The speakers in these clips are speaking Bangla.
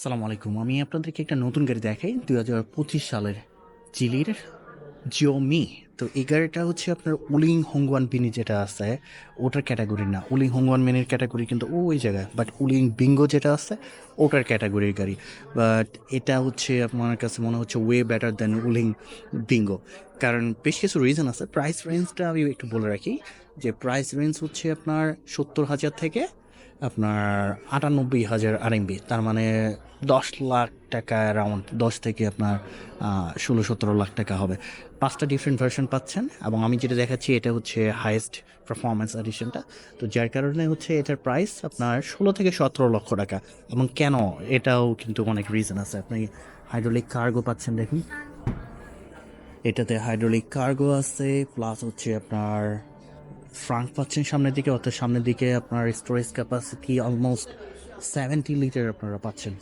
আসসালামু আলাইকুম। আমি আপনাদেরকে একটা নতুন গাড়ি দেখাই, দুই হাজার পঁচিশ সালের জিলির জিওমি তো এই গাড়িটা হচ্ছে আপনার উলিং হংওয়ান বিনি যেটা আছে, ওটার ক্যাটাগরি না। উলিং হংওয়ান মিনির ক্যাটাগরি কিন্তু ওই জায়গায়, বাট উলিং বিঙ্গো যেটা আছে, ওটার ক্যাটাগরির গাড়ি। বাট এটা হচ্ছে আপনার কাছে মনে হচ্ছে way better than Wuling Bingo. কারণ বেশ কিছু রিজন আছে। প্রাইস রেঞ্জটা আমি একটু বলে রাখি যে প্রাইস রেঞ্জ হচ্ছে আপনার সত্তর হাজার থেকে আপনার আটানব্বই হাজার আরএমবি তার মানে দশ লাখ টাকা অ্যারাউন্ড দশ থেকে আপনার ষোলো সতেরো লাখ টাকা হবে। পাঁচটা ডিফারেন্ট ভার্সন পাচ্ছেন, এবং আমি যেটা দেখাচ্ছি এটা হচ্ছে হাইয়েস্ট পারফরমেন্স এডিশনটা তো যার কারণে হচ্ছে এটার প্রাইস আপনার ষোলো থেকে সতেরো লক্ষ টাকা। এবং কেন? এটাও কিন্তু অনেক রিজন আছে। আপনি হাইড্রোলিক কার্গো পাচ্ছেন, দেখুন। এটাতে হাইড্রোলিক কার্গো আছে প্লাস হচ্ছে আপনার ফ্রাঙ্ক পাচ্ছেন সামনের দিকে, অর্থাৎ সামনের দিকে আপনার storage capacity almost seventy litre আপনারা পাচ্ছেন।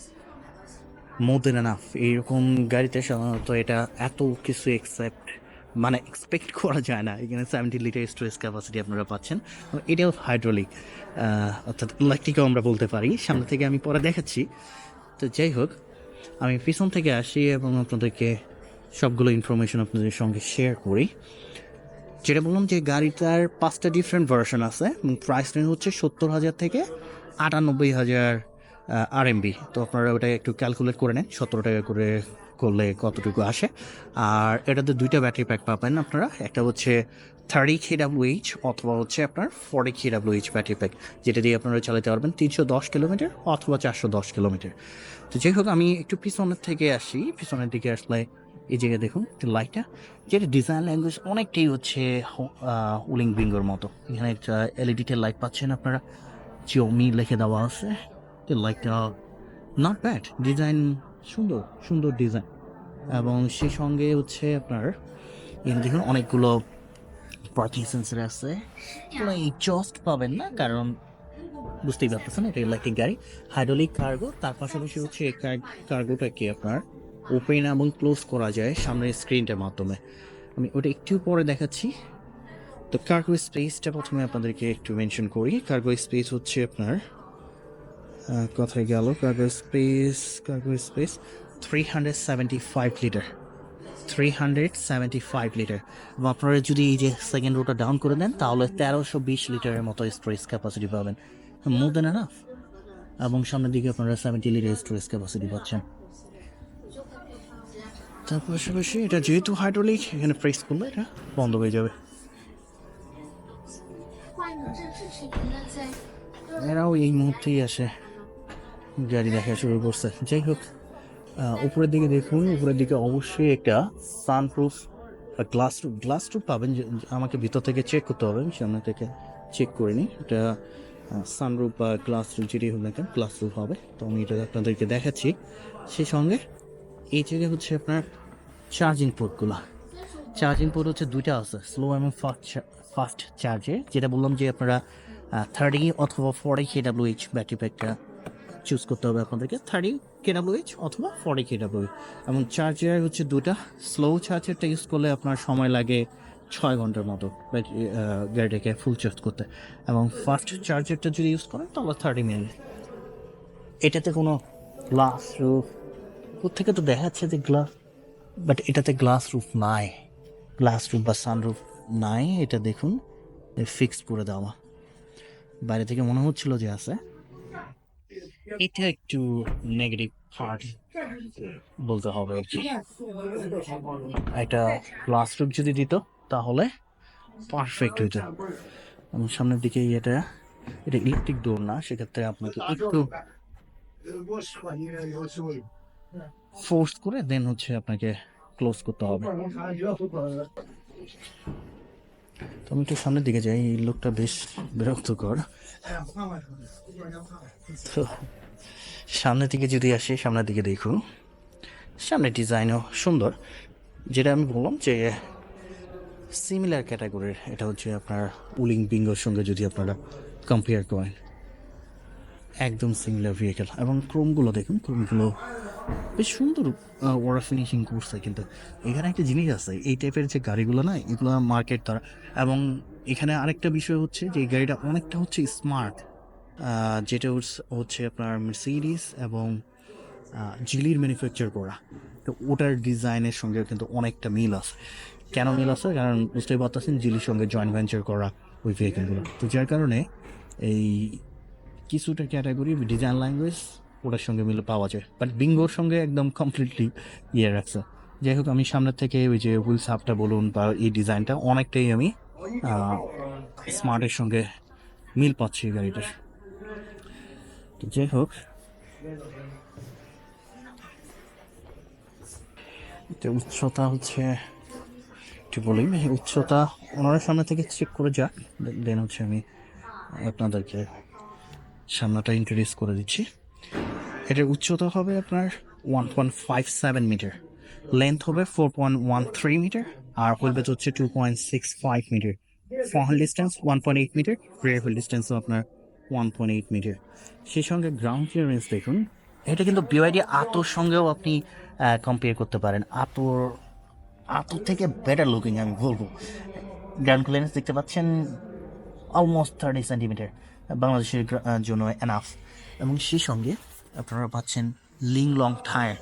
মোর দেন এনাফ এইরকম গাড়িতে সাধারণত এটা এত কিছু এক্সেপ্ট মানে এক্সপেক্ট করা যায় না। এখানে সেভেন্টি লিটার স্টোরেজ ক্যাপাসিটি আপনারা পাচ্ছেন। এটাও হাইড্রোলিক অর্থাৎ ইলেকট্রিকও আমরা বলতে পারি। সামনে থেকে আমি পরে দেখাচ্ছি। তো যাই হোক, আমি পিছন থেকে আসি এবং আপনাদেরকে সবগুলো ইনফরমেশন আপনাদের সঙ্গে শেয়ার করি। যেটা বললাম যে গাড়িটার পাঁচটা ডিফারেন্ট ভার্সন আছে, এবং প্রাইস রেঞ্জ হচ্ছে সত্তর হাজার থেকে আটানব্বই হাজার আর আরএমবি তো আপনারা ওটা একটু ক্যালকুলেট করে নেন, সতেরো টাকা করে করলে কতটুকু আসে। আর এটাতে দুইটা ব্যাটারি প্যাক পাবেন আপনারা, একটা হচ্ছে থার্টি কে এইচ অথবা হচ্ছে আপনার ফর্টি এইচ ব্যাটারি প্যাক যেটা দিয়ে আপনারা চালাতে পারবেন তিনশো দশ কিলোমিটার অথবা চারশো দশ কিলোমিটার। তো যাই হোক, আমি একটু পিছনের থেকে আসি, পিছনের দিকে আসলে এই জায়গায় দেখুন লাইটটা, যেটা ডিজাইন ল্যাঙ্গুয়েজ অনেকটাই হচ্ছে উলিং বিঙ্গোর মতো। এখানে একটা এলইডি টেল লাইট পাচ্ছেন আপনারা। জিওমি লিখে দেওয়া আছে। লাইটটা নট ব্যাড ডিজাইন সুন্দর সুন্দর ডিজাইন এবং সেই সঙ্গে হচ্ছে আপনার, এখানে দেখুন অনেকগুলো পার্কিং সেন্সার আছে। জস্ট পাবেন না, কারণ বুঝতেই পারতেছেন, এটা ইলেকট্রিক গাড়ি। হাইড্রোলিক কার্গো তার পাশাপাশি হচ্ছে কার্গোটা কি আপনার? ওপেন এবং ক্লোজ করা যায় সামনের স্ক্রিনটার মাধ্যমে। আমি ওটা একটু পরে দেখাচ্ছি। তো কার্গো স্পেসটা প্রথমে আপনাদেরকে একটু মেনশন করি। কার্গো স্পেস হচ্ছে আপনার কোথায় গেল। Cargo space cargo space three hundred seventy five litre three hundred seventy five litre এবং আপনারা যদি এই যে সেকেন্ড রোটা ডাউন করে দেন, তাহলে তেরোশো বিশ লিটারের মতো স্টোরেজ ক্যাপাসিটি পাবেন। মোর দেন এনাফ এবং সামনের দিকে আপনারা সেভেন্টি লিটার স্টোরেজ ক্যাপাসিটি পাচ্ছেন। তার পাশাপাশি এটা যেহেতু হাইড্রোলিক এখানে প্রেস করলে এটা বন্ধ হয়ে যাবে। এরাও এই মুহূর্তেই আসে। গাড়ি দেখা শুরু করছে। যাই হোক উপরের দিকে দেখুন, উপরের দিকে অবশ্যই একটা সানপ্রুফ গ্লাস রুপ গ্লাস রুপ পাবেন। আমাকে ভিতর থেকে চেক করতে হবে, আমি সামনে থেকে চেক নিই। এটা সানরুপ বা গ্লাস রুপ যেটি হোক না কেন গ্লাস রুপ হবে। তো আমি এটা আপনাদেরকে দেখাচ্ছি। সেই সঙ্গে এই জায়গায় হচ্ছে আপনার চার্জিং পোর্টগুলো চার্জিং পোর্ট হচ্ছে দুইটা আছে স্লো এবং ফাস্ট ফাস্ট চার্জে যেটা বললাম যে আপনারা থার্টি অথবা forty K W H battery প্যাকটা চুজ করতে হবে আপনাদেরকে। থার্টি কে ডাব্লিউ এইচ অথবা ফর্টি কে ডাব্লিউ এবং চার্জার হচ্ছে দুটা স্লো চার্জারটা ইউজ করলে আপনার সময় লাগে ছয় ঘণ্টার মতো ব্যাটারি গাড়িটাকে ফুল চার্জ করতে। এবং ফাস্ট চার্জারটা যদি ইউজ করেন তাহলে থার্টি মিনিট এটাতে কোনো গ্লাস রুফ থেকে তো দেখা যাচ্ছে যে গ্লাস বাট এটাতে গ্লাস রুফ নাই। গ্লাস রুফ বা সানরুফ নাই, এটা দেখুন ফিক্সড করে দেওয়া। বাইরে থেকে মনে হচ্ছিল যে আছে। এটা একটু নেগেটিভ পার্ট বলতে হবে আর কি। একটা গ্লাস রুফ যদি দিত, তাহলে পারফেক্ট হইতো। এবং সামনের দিকে এটা এটা ইলেকট্রিক ডোর না, সেক্ষেত্রে আপনাকে একটু ফোর্স করে দেন হচ্ছে আপনাকে ক্লোজ করতে হবে। তো আমি একটু সামনের দিকে যাই, এই লোকটা বেশ বিরক্তকর। তো সামনের দিকে যদি আসি, সামনের দিকে দেখুন। সামনের ডিজাইনও সুন্দর। যেটা আমি বললাম যে সিমিলার ক্যাটাগরির এটা হচ্ছে আপনার উলিং বিঙ্গোর সঙ্গে যদি আপনারা কম্পেয়ার করেন। একদম সিমিলার ভেহিকেল এবং ক্রোমগুলো দেখুন ক্রোমগুলো বেশ সুন্দর ওরা ফিনিশিং করছে কিন্তু। এখানে একটা জিনিস আছে, এই টাইপের যে গাড়িগুলো না, এগুলো মার্কেট তারা এবং এখানে আরেকটা বিষয় হচ্ছে যে, এই গাড়িটা অনেকটা হচ্ছে স্মার্ট যেটা হচ্ছে- আপনার মেসিডিস এবং জিলির ম্যানুফ্যাকচার করা। তো ওটার ডিজাইনের সঙ্গে কিন্তু অনেকটা মিল আছে। কেন মিল আছে? কারণ বুঝতেই পারতেছেন জিলির সঙ্গে জয়েন্ট ভেঞ্চার করা ওই ভেহিকেলগুলো তো যার কারণে এই কিছুটা ক্যাটাগরি ডিজাইন ল্যাঙ্গুয়েজ ওটার সঙ্গে মিলে পাওয়া যায়। বাট বিঙ্গোর সঙ্গে একদম কমপ্লিটলি ইয়ে রাখছে। যাই হোক, আমি সামনের থেকে ওই যে হুইল সাপটা বলুন বা এই ডিজাইনটা অনেকটাই আমি স্মার্টের সঙ্গে মিল পাচ্ছি গাড়িটার। তো যাই হোক। উচ্চতা হচ্ছে, একটু বলি, উচ্চতা ওনারা সামনে থেকে চেক করে যাক দেন হচ্ছে আমি আপনাদেরকে সামনাটা ইন্ট্রোডিউস করে দিচ্ছি। এটার উচ্চতা হবে আপনার one point five seven metre length হবে four point one three metre আর হুইল হচ্ছে two point six five metre front distance one point eight metre rear wheel ডিস্টেন্সও আপনার ওয়ান পয়েন্ট এইট মিটার সেই সঙ্গে গ্রাউন্ড ক্লিয়ারেন্স দেখুন। এটা কিন্তু বিওয়াইডি আতোর সঙ্গেও আপনি কম্পেয়ার করতে পারেন। আতোর আতোর থেকে বেটার লুকিং আমি বলব। গ্রাউন্ড ক্লিয়ারেন্স দেখতে পাচ্ছেন অলমোস্ট থার্টি সেন্টিমিটার বাংলাদেশের জন্য এনাফ এবং সেই সঙ্গে আপনারা পাচ্ছেন লিং লং টায়ার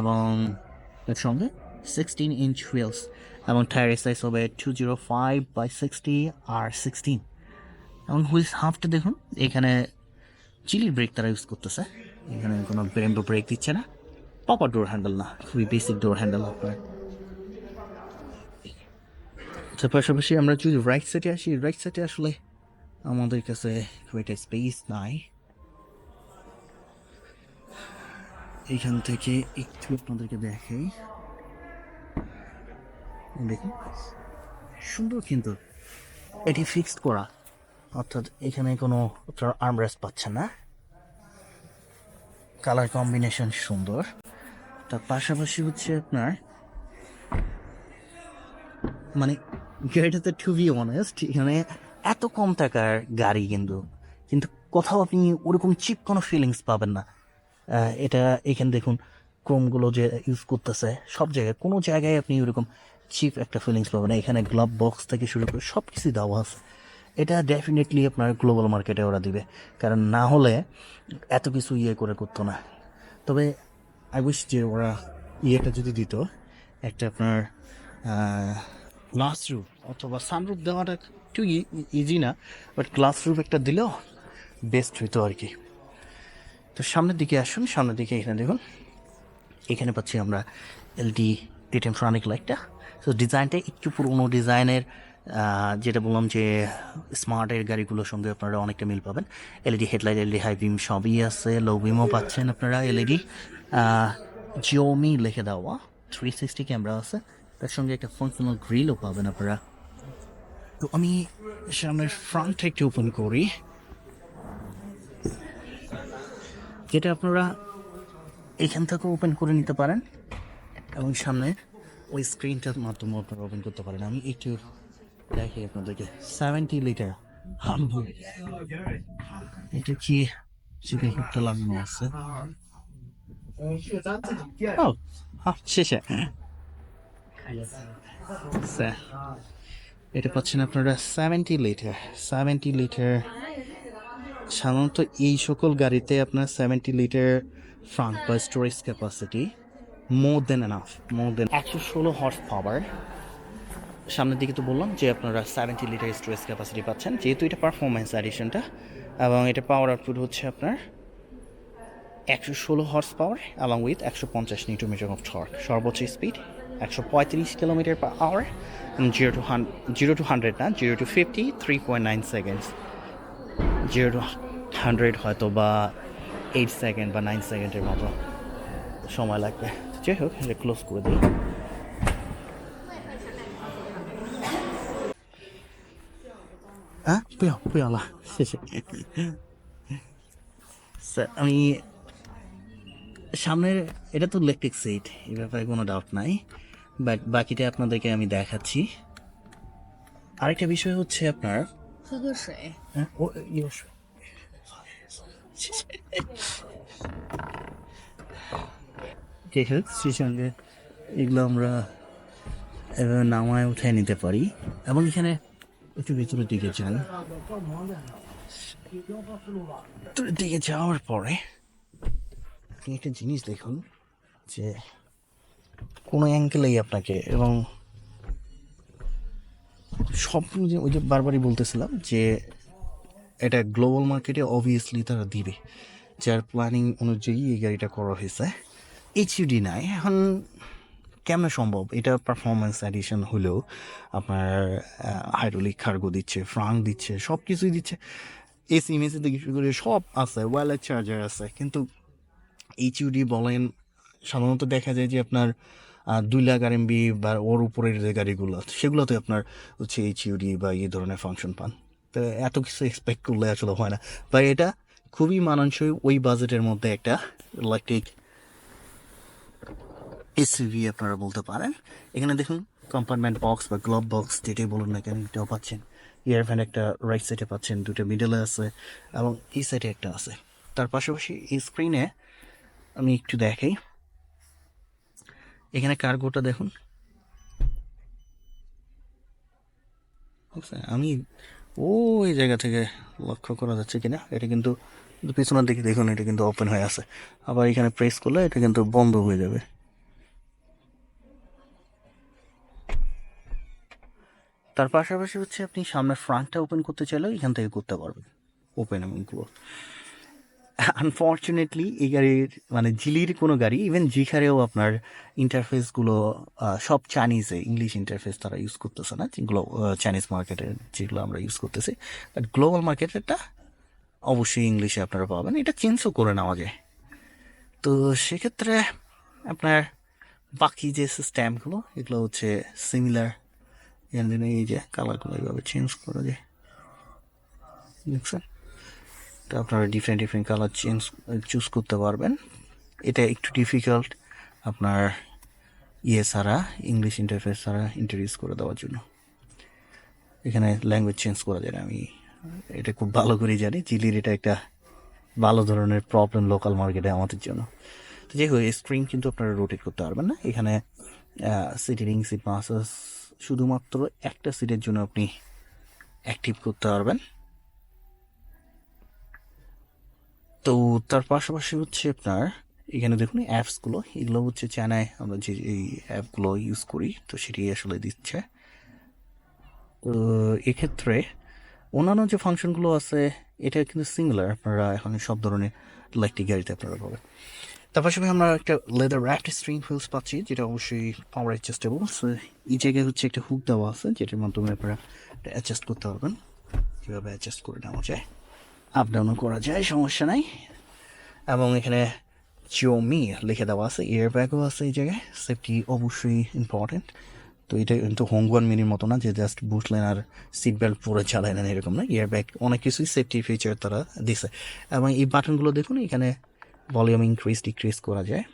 এবং এর সঙ্গে সিক্সটিন ইঞ্চ হুইলস এবং টায়ারের সাইজ হবে two zero five by sixty R sixteen এবং হুইলস হাফটা দেখুন, এখানে চিলির ব্রেক তারা ইউজ করতেছে। এখানে কোনো ব্রেম্বো ব্রেক দিচ্ছে না। পপার ডোর হ্যান্ডেল না, খুবই বেসিক ডোর হ্যান্ডেল আপনার। তার পাশাপাশি আমরা যদি রাইট সাইডে আসি রাইট সাইডে আসলে আমাদের কাছে খুব একটা স্পেস নাই। এইখান থেকে একটু আপনাদেরকে দেখাই। দেখুন, সুন্দর কিন্তু এটি ফিক্সড করা। অর্থাৎ এখানে কোনো আপনার আর্মরেস্ট পাচ্ছে না। কালার কম্বিনেশন সুন্দর। তার পাশাপাশি হচ্ছে আপনার মানে গাড়িটাতে টু বি অনেস্ট এখানে এত কম টাকার গাড়ি কিন্তু কিন্তু কোথাও আপনি ওরকম চিপ কোনো ফিলিংস পাবেন না। এটা এখানে দেখুন, ক্রোমগুলো যে ইউজ করতেছে, সব জায়গায়, কোনো জায়গায় আপনি ওরকম চিপ একটা ফিলিংস পাবেন এখানে গ্লাভ বক্স থেকে শুরু করে সব কিছু দেওয়া আছে। এটা ডেফিনেটলি আপনার গ্লোবাল মার্কেটে ওরা দিবে। কারণ না হলে এত কিছু ইয়ে করে করতো না। তবে আই উইশ যে ওরা ইয়েটা যদি দিত, একটা আপনার গ্লাস রুফ অথবা সানরুফ দেওয়াটা একটু ইজি না বাট গ্লাস রুফ একটা দিলেও বেস্ট হইতো আর কি। তো সামনের দিকে আসুন, সামনের দিকে এখানে দেখুন। এখানে পাচ্ছি আমরা এলডি টিটেম ফ্রানিক লাইটটা তো ডিজাইনটা একটু পুরোনো ডিজাইনের যেটা বললাম যে স্মার্টের গাড়িগুলোর সঙ্গে আপনারা অনেকটা মিল পাবেন। LED headlight LED high beam সবই আছে লো বিমও পাচ্ছেন আপনারা এলইডি জিওমি লিখে দেওয়া থ্রি সিক্সটি ক্যামেরা আছে। তার সঙ্গে একটা ফাংশনাল গ্রিলও পাবেন আপনারা। তো আমি সামনের ফ্রন্টটা একটু ওপেন করি। যেটা আপনারা এখান থেকে ওপেন করে নিতে পারেন। এবং সামনে ওই স্ক্রিনটার মাধ্যমে আপনারা ওপেন করতে পারেন। আমি একটু দেখি আপনাদেরকে। সেভেন্টি লিটার এটা কি একটা লাগানো আছে? শেষে। এটা পাচ্ছেন আপনারা সেভেন্টি লিটার সেভেন্টি লিটার সাধারণত এই সকল গাড়িতে আপনার সেভেন্টি লিটার ফ্রন্ট বা storage capacity more than enough more than একশো ষোলো হর্স পাওয়ার সামনের দিকে তো বললাম যে আপনারা সেভেন্টি লিটার স্টোরেজ ক্যাপাসিটি পাচ্ছেন। যেহেতু এটা পারফরমেন্স অ্যাডিশনটা এবং এটা পাওয়ার আউটপুট হচ্ছে আপনার একশো ষোলো হর্স পাওয়ার অ্যালং উইথ একশো পঞ্চাশ নিউটোমিটার অফ টর্ক সর্বোচ্চ স্পিড একশো পঁয়ত্রিশ kilometre per hour zero to Han zero to hundred না zero to fifty three point nine seconds zero hundred হয়তো বা এইট সেকেন্ড বা নাইন সেকেন্ডের মতো সময় লাগবে। যাই হোক এটা ক্লোজ করে দিই। হ্যাঁ? শেষে স্যার আমি সামনের এটা তো ইলেকট্রিক সিট এ ব্যাপারে কোনো ডাউট নাই। বাট বাকিটা আপনাদেরকে আমি দেখাচ্ছি। আরেকটা বিষয় হচ্ছে আপনার 喝个水。 হ্যাঁ ও ইয়ে সব- যাই হোক সেই সঙ্গে এগুলো আমরা এভাবে নামায় উঠায় নিতে পারি এবং এখানে একটু ভিতরের দিকে যান ভিতরের দিকে যাওয়ার পরে আপনি একটা জিনিস দেখুন যে কোনো অ্যাঙ্গেলেই আপনাকে এবং সব যে ওই যে বারবারই বলতেছিলাম যে এটা গ্লোবাল মার্কেটে অবভিয়াসলি তারা দিবে। যার প্ল্যানিং অনুযায়ী এই গাড়িটা করা হয়েছে। এইচইউডি নাই। এখন কেমন সম্ভব? এটা পারফরমেন্স এডিশন হলেও আপনার হাইড্রোলিক খার্গো দিচ্ছে ফ্রাঙ্ক দিচ্ছে সব কিছুই দিচ্ছে। এসি মেসি থেকে শুরু করে সব আছে ওয়ারলেস চার্জার আছে। কিন্তু এইচইউডি বলেন, সাধারণত দেখা যায় যে আপনার দুই লাখ আর এমবি বা ওর উপরের যে গাড়িগুলো সেগুলোতে আপনার হচ্ছে এইচইউডি বা এই ধরনের ফাংশন পান। তো এত কিছু এক্সপেক্ট করলে আসলে হয় না। বা এটা খুবই মানানসই ওই বাজেটের মধ্যে একটা ইলেকট্রিক এসইভি আপনারা বলতে পারেন। এখানে দেখুন কম্পার্টমেন্ট বক্স বা গ্লোভ বক্স যেটাই বলুন না কেন, এটাও পাচ্ছেন। ইয়ার ফ্যান একটা রাইট সাইডে পাচ্ছেন, দুটো মিডলে আছে এবং এই সাইডে একটা আছে। তার পাশাপাশি স্ক্রিনে আমি একটু দেখাই। এখানে কার্গোটা দেখুন? আমি ওই জায়গা থেকে লক্ষ্য করা যাচ্ছে কিনা, এটা কিন্তু পিছনের দিকে দেখুন, এটা কিন্তু ওপেন হয়ে আছে। আবার এখানে প্রেস করলে এটা কিন্তু বন্ধ হয়ে যাবে। তার পাশাপাশি হচ্ছে আপনি সামনের ফ্রন্টটা ওপেন করতে চাইলেও এখান থেকে করতে পারবেন। ওপেন এবং ক্লোজ আনফর্চুনেটলি এই গাড়ির মানে জিলির কোনো গাড়ি ইভেন জিখারেও আপনার ইন্টারফেসগুলো সব চাইনিজে ইংলিশ ইন্টারফেস তারা ইউজ করতেছে না যেগুলো চাইনিজ মার্কেটের যেগুলো আমরা ইউজ করতেছি। বাট গ্লোবাল মার্কেটেরটা অবশ্যই ইংলিশে আপনারা পাবেন। এটা চেঞ্জও করে নেওয়া যায়। তো সেক্ষেত্রে আপনার বাকি যে সিস্টেমগুলো এগুলো হচ্ছে সিমিলার এই যে কালারগুলো এইভাবে চেঞ্জ করা যায়। দেখছেন তো আপনারা different different colour change choose করতে পারবেন। এটা একটু ডিফিকাল্ট আপনার ইয়ে ছাড়া ইংলিশ ইন্টারফেস ছাড়া ইন্ট্রোডিউস করে দেওয়ার জন্য। এখানে ল্যাঙ্গুয়েজ চেঞ্জ করা যায় আমি এটা খুব ভালো করেই জানি। চিলির এটা একটা ভালো ধরনের প্রবলেম লোকাল মার্কেটে আমাদের জন্য। তো যাই হোক স্ক্রিন কিন্তু আপনারা রোটেট করতে পারবেন না। এখানে সিটিং সিট মাসাস শুধুমাত্র একটা সিটের জন্য আপনি অ্যাক্টিভ করতে পারবেন। তো তার পাশাপাশি হচ্ছে আপনার, এখানে দেখুন অ্যাপসগুলো এগুলো হচ্ছে চায়নায় আমরা যে, এই অ্যাপগুলো ইউজ করি, তো সেটি আসলে দিচ্ছে। তো এক্ষেত্রে অন্যান্য যে ফাংশনগুলো আছে, এটা কিন্তু সিমিলার আপনারা এখন সব ধরনের ইলেকট্রিক গাড়িতে আপনারা পাবেন। তার পাশাপাশি আমরা একটা লেদার র্যাপড স্ট্রিং হুইলস পাচ্ছি, যেটা অবশ্যই পাওয়ার অ্যাডজাস্টেবল এই জায়গায় হচ্ছে একটা হুক দেওয়া আছে, যেটার মাধ্যমে আপনারা অ্যাডজাস্ট করতে পারবেন। কীভাবে অ্যাডজাস্ট করে নেওয়া যায়। আপ ডাউনও করা যায়, সমস্যা নাই। এবং এখানে চিওমি লিখে দেওয়া আছে এয়ার ব্যাগও আছে এই জায়গায় সেফটি অবশ্যই ইম্পর্টেন্ট তো এটা কিন্তু হোমগুয়ান মিনির মতো না, যে জাস্ট বুঝলেন আর সিট বেল্ট পরে চালায় না এরকম না এয়ার ব্যাগ অনেক কিছুই সেফটি ফিচার তারা দিছে। এবং এই বাটনগুলো দেখুন, এখানে ভলিউম ইনক্রিজ ডিক্রিজ করা যায়।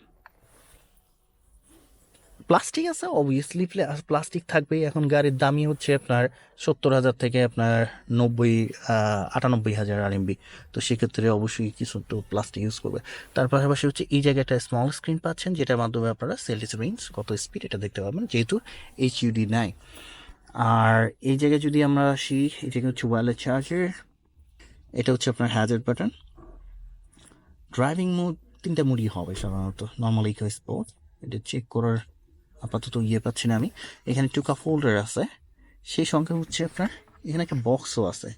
প্লাস্টিক আছে অবভিয়াসলি প্লাস্টিক থাকবেই। এখন গাড়ির দামই হচ্ছে আপনার সত্তর হাজার থেকে আপনার নব্বই আটানব্বই হাজার আরএমবি তো সেক্ষেত্রে অবশ্যই কিছু তো প্লাস্টিক ইউজ করবে তার পাশাপাশি হচ্ছে এই জায়গায় একটা স্মল স্ক্রিন পাচ্ছেন, যেটার মাধ্যমে আপনারা সেলফিস রেঞ্জ কত স্পিড এটা দেখতে পারবেন, যেহেতু এইচ ইউডি নাই। আর এই জায়গায় যদি আমরা আসি, এই জায়গায় হচ্ছে ওয়ারলেস চার্জার এটা হচ্ছে আপনার হ্যাজার্ড বাটন ড্রাইভিং মোড তিনটা মোডই হবে সাধারণত নর্মাল ইকো স্পোর্ট এটা চেক করার আপাতত ইয়ে পাচ্ছি না আমি। এখানে টু কাপ হোল্ডার আছে। সেই সঙ্গে হচ্ছে আপনার এখানে একটা বক্সও আছে।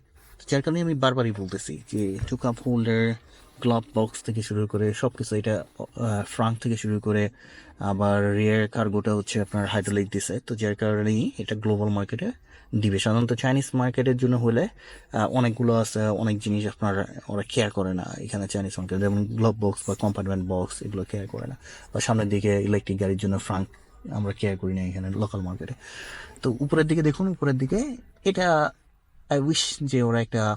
যার কারণে আমি বারবারই বলতেছি যে two cup holder glove box থেকে শুরু করে সব কিছু এটা ফ্রাঙ্ক থেকে শুরু করে আবার রিয়ার কার্গোটা হচ্ছে আপনার হাইড্রোলিক দিছে। তো যার কারণেই এটা গ্লোবাল মার্কেটে দিবে। সাধারণত চাইনিজ মার্কেটের জন্য হলে অনেকগুলো আছে, অনেক জিনিস আপনার ওরা কেয়ার করে না এখানে চাইনিজ মার্কেট যেমন গ্লোভ বক্স বা কম্পার্টমেন্ট বক্স এগুলো কেয়ার করে না। বা সামনের দিকে ইলেকট্রিক গাড়ির জন্য ফ্রাঙ্ক আমরা কেয়ার করি না এখানে লোকাল মার্কেটে তো উপরের দিকে দেখুন, উপরের দিকে এটা আই উইশ যে ওরা একটা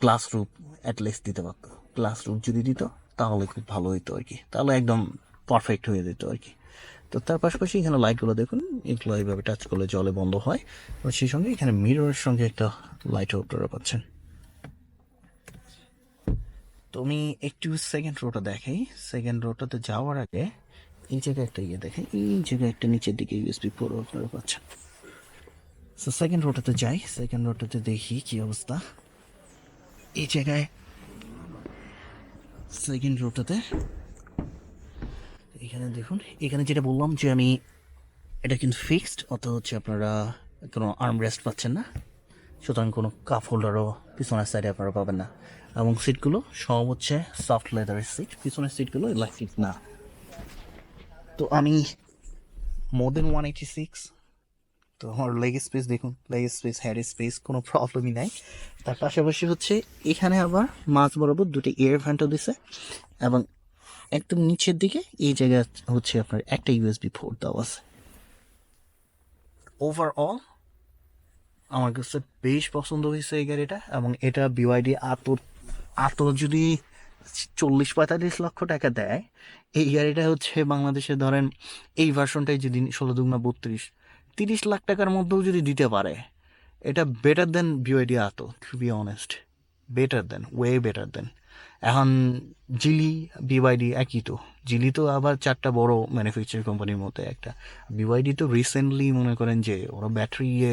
গ্লাস রুপ অ্যাটলিস্ট দিতে পারতো। গ্লাস রুপ যদি দিত, তাহলে খুব ভালো হতো আর কি। তাহলে একদম পারফেক্ট হয়ে যেত আর কি। তো তার পাশাপাশি এখানে লাইটগুলো দেখুন, এগুলো এইভাবে টাচ করলে জলে বন্ধ হয়। এবং সেই সঙ্গে এখানে মিররের সঙ্গে একটা লাইটও আপনারা পাচ্ছেন। তো আমি একটু সেকেন্ড রোটা দেখাই। সেকেন্ড রোটাতে যাওয়ার আগে এই জায়গায় একটা ইয়ে দেখেন, এই জায়গায় একটা নিচের দিকে ইউএসবি পোর্ট আপনারা পাচ্ছেন। সো সেকেন্ড রোটাতে যাই সেকেন্ড রোটাতে দেখি কি অবস্থা। এই জায়গায় সেকেন্ড রোটাতে এখানে দেখুন, এখানে যেটা বললাম যে আমি এটা কিন্তু ফিক্সড অত হচ্ছে আপনারা কোনো আর্ম রেস্ট পাচ্ছেন না। সুতরাং কোনো কাপ হোল্ডারও পিছনের সাইডে আপনারা পাবেন না। এবং সিটগুলো সব হচ্ছে সফট লেদারের সিট পিছনের সিটগুলো ইলেকট্রিক না। তো আমি মোর দেন ওয়ান এইটি সিক্স তো আমার লেগ স্পেস দেখুন লেগ স্পেস হেড স্পেস কোনো প্রবলেমই নাই। তার পাশাপাশি হচ্ছে এখানে আবার মাঝ বরাবর দুটি এয়ার ভ্যান্টও দিছে এবং একদম নিচের দিকে এই জায়গা হচ্ছে আপনার একটা ইউএসবি পোর্ট দেওয়া আছে। ওভারঅল আমার কাছে বেশ পছন্দ হয়েছে এই গাড়িটা এবং এটা বিওয়াইডি আত আত যদি চল্লিশ পঁয়তাল্লিশ লক্ষ টাকা দেয়, এই গাড়িটা হচ্ছে বাংলাদেশে ধরেন এই ভার্সনটাই যদি ষোলো দুগুনা বত্রিশ, তিরিশ লাখ টাকার মধ্যেও যদি দিতে পারে, এটা better than BYD at to be honest better than way better than এখন জিলি বিওয়াইডি একই তো জিলি তো আবার চারটা বড় ম্যানুফ্যাকচার কোম্পানির মধ্যে একটা। বিওয়াইডি তো রিসেন্টলি মনে করেন যে ওরা ব্যাটারি ইয়ে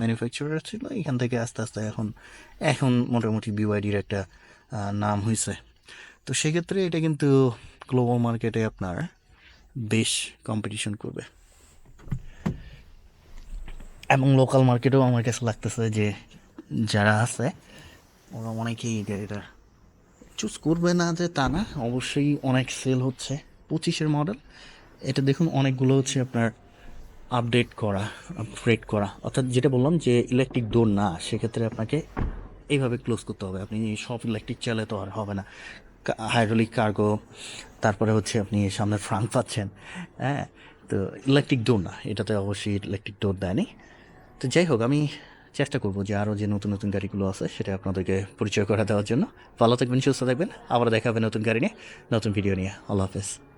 ম্যানুফ্যাকচারার ছিল, এখান থেকে আস্তে আস্তে এখন এখন মোটামুটি বিওয়াইডির একটা নাম হয়েছে তো সেক্ষেত্রে এটা কিন্তু গ্লোবাল মার্কেটে আপনার বেশ কম্পিটিশন করবে। এবং লোকাল মার্কেটেও আমার কাছে লাগতেছে যে যারা আছে, ওরা অনেকেই এটা গাড়িটা চুজ করবে না যে তা না, অবশ্যই অনেক সেল হচ্ছে। পঁচিশের মডেল এটা দেখুন অনেকগুলো হচ্ছে আপনার আপডেট করা আপগ্রেড করা। অর্থাৎ যেটা বললাম যে ইলেকট্রিক ডোর না, সেক্ষেত্রে আপনাকে এইভাবে ক্লোজ করতে হবে। আপনি সব ইলেকট্রিক চালে তো আর হবে না। হাইড্রোলিক কার্গো তারপরে হচ্ছে আপনি সামনে ফ্রাঙ্ক পাচ্ছেন হ্যাঁ? তো ইলেকট্রিক ডোর না, এটাতে অবশ্যই ইলেকট্রিক ডোর দেয়নি। তো যাই হোক, আমি চেষ্টা করব যে আরও যে নতুন নতুন গাড়িগুলো আছে, সেটা আপনাদেরকে পরিচয় করে দেওয়ার জন্য। ভালো থাকবেন, সুস্থ থাকবেন। আবার দেখা হবে নতুন গাড়ি নিয়ে, নতুন ভিডিও নিয়ে। আল্লাহ হাফেজ।